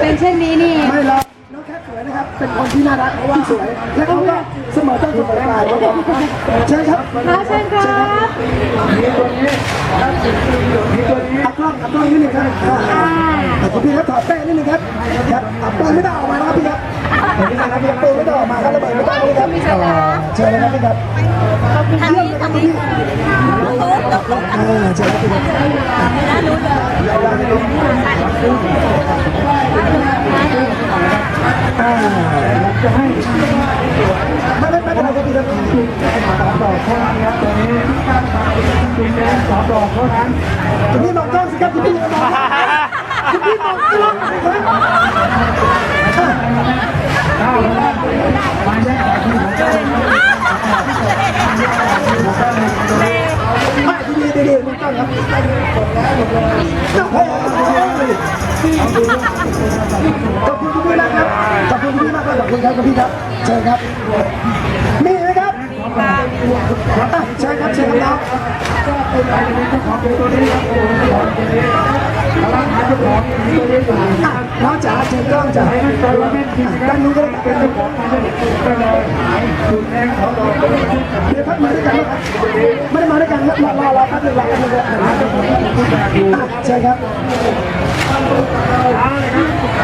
เป็นเช่นนี้นี่เองไม่หรอกน้องแค่สวยนะครับ เป็นคนที่น่ารักเพราะว่าสวย และเขาก็เสมอต้นเสมอปลายครับผมเชิญครับมาเชิญครับอัพกล้องอัพกล้องนิดนึงครับอ่าคุณพี่ครับถอดแป้งนิดนึงครับครับอัพปืนไม่ต้องออกมานะครับพี่ครับนี่นะครับพี่ปืนไม่ต้องออกมาครับระเบิดไม่ต้องเลยครับอ่าเชิญเลยครับพี่ครับทางนี้ทางนี้ตุ๊กตุ๊กตุ๊กอ่าเชิญครับพี่ครับ ไม่น่ารู้เลย อ่า จะให้ไม่ไม่ไม่เป็นไรครับพี่ครับสามดอกเท่านั้นครับตัวนี้จุดแดงสามดอกเท่านั้นคุณพี่มองกล้องสิครับคุณพี่มองคุณพี่มองกล้องสิครับมาแยกกันที่ผมจะไม่ดีดีดีมองกล้องครับน้องแพ้ขอบคุณคุณพี่นะครับขอบคุณคุณพี่มากครับขอบ คุณครับคุณพี่ครับเชิญครับ มีไหมครับอะเชิญครับเชิญครับน้องขอเป็นตัวนี้ครับตัวนี้ตัวนี้กำลังหาเจ้าจ๋าเชิญกล้องจ๋านตัวละเม็ดจริงๆครัด้าบนนู้นก็ได้เป็นผู้บอกเดี๋ยวพักมาด้วยกันนะครับไม่ได้มาด้วยกันครับรอรอรอแป๊บนึงรอแป๊บนึงครับอะเชิญครับเอาครับ